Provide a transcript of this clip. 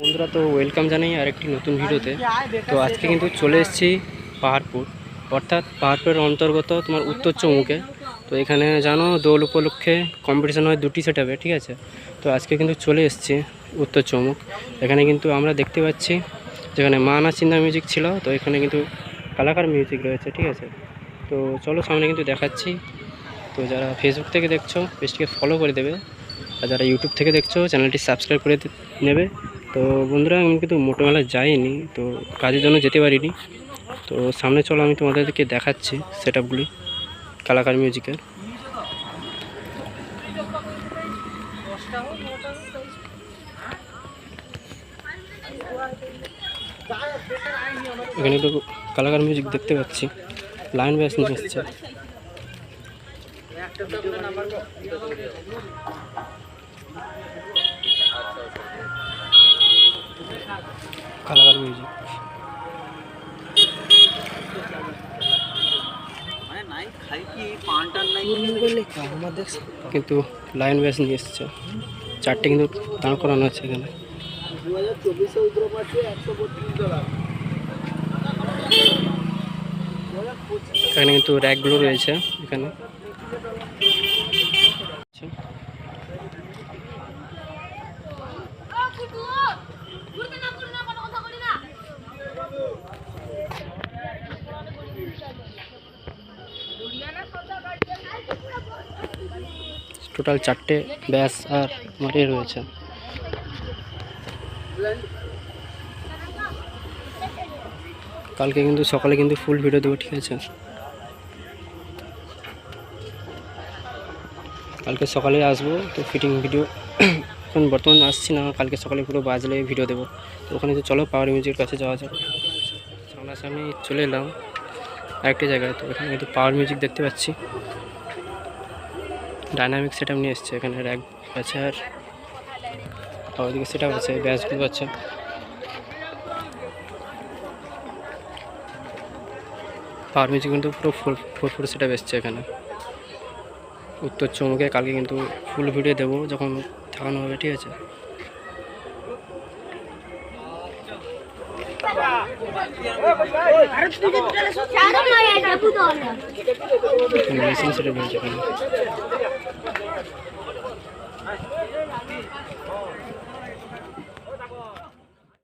বন্ধুরা, তো ওয়েলকাম জানাই আরেকটি নতুন ভিডিওতে। তো আজকে কিন্তু চলে এসেছি পাহাড়পুর। অর্থাৎ পাহাড়পুরের অন্তর্গত তোমার উত্তর চমুকে তো এখানে জানো, দোল উপলক্ষে কম্পিটিশান হয় দুটি সেট ঠিক আছে? তো আজকে কিন্তু চলে এসেছি উত্তর চমুক এখানে কিন্তু আমরা দেখতে পাচ্ছি, যেখানে মানা চিন্তা মিউজিক ছিল, তো এখানে কিন্তু কালাকার মিউজিক রয়েছে, ঠিক আছে? তো চলো সামনে কিন্তু দেখাচ্ছি। তো যারা ফেসবুক থেকে দেখছ পেজটিকে ফলো করে দেবে। আর যারা ইউটিউব থেকে দেখছ চ্যানেলটি সাবস্ক্রাইব করে নেবে। তো বন্ধুরা, আমি কিন্তু মোটোমেলা যাইনি, তো কাজের জন্য যেতে পারিনি। তো সামনে চলো, আমি তোমাদেরকে দেখাচ্ছি সেট আপগুলি কালাকার মিউজিকের এখানে তো কালাকার মিউজিক দেখতে পাচ্ছি। লাইন ব্যাস নিয়ে এসছে কালাকার মিউজিক কিন্তু লাইন ব্যাস নিয়ে এসছে। চারটে কিন্তু দাঁড় করানো আছে এখানে। এখানে কিন্তু র্যাকগুলো রয়েছে এখানে। টোটাল চারটে ব্যাস আর মাঠে রয়েছে। কালকে কিন্তু সকালে কিন্তু ফুল ভিডিও দেবো, ঠিক আছে? কালকে সকালে আসব, তো ফিটিং ভিডিও এখন বর্তমানে আসছি না, কালকে সকালে পুরো বাজলে ভিডিও দেবো। তো ওখানে তো চলো পাওয়ার মিউজিকের কাছে যাওয়া যাক। সামনাসামনি চলে এলাম আরেকটি জায়গায়, তো এখানে কিন্তু পাওয়ার মিউজিক দেখতে পাচ্ছি। ডাইনামিক সেট নিয়ে এসছে এখানে র্যাক আছে আর ওদিকে সেট আছে ব্যাচগুলো আছে। মিউজিক কিন্তু পুরো ফুল ফুল ফুল সেট এসছে এখানে। উত্তর চমুকে কালকে কিন্তু ফুল ভিডিও দেবো, যখন থাকানো হবে, ঠিক আছে? সেট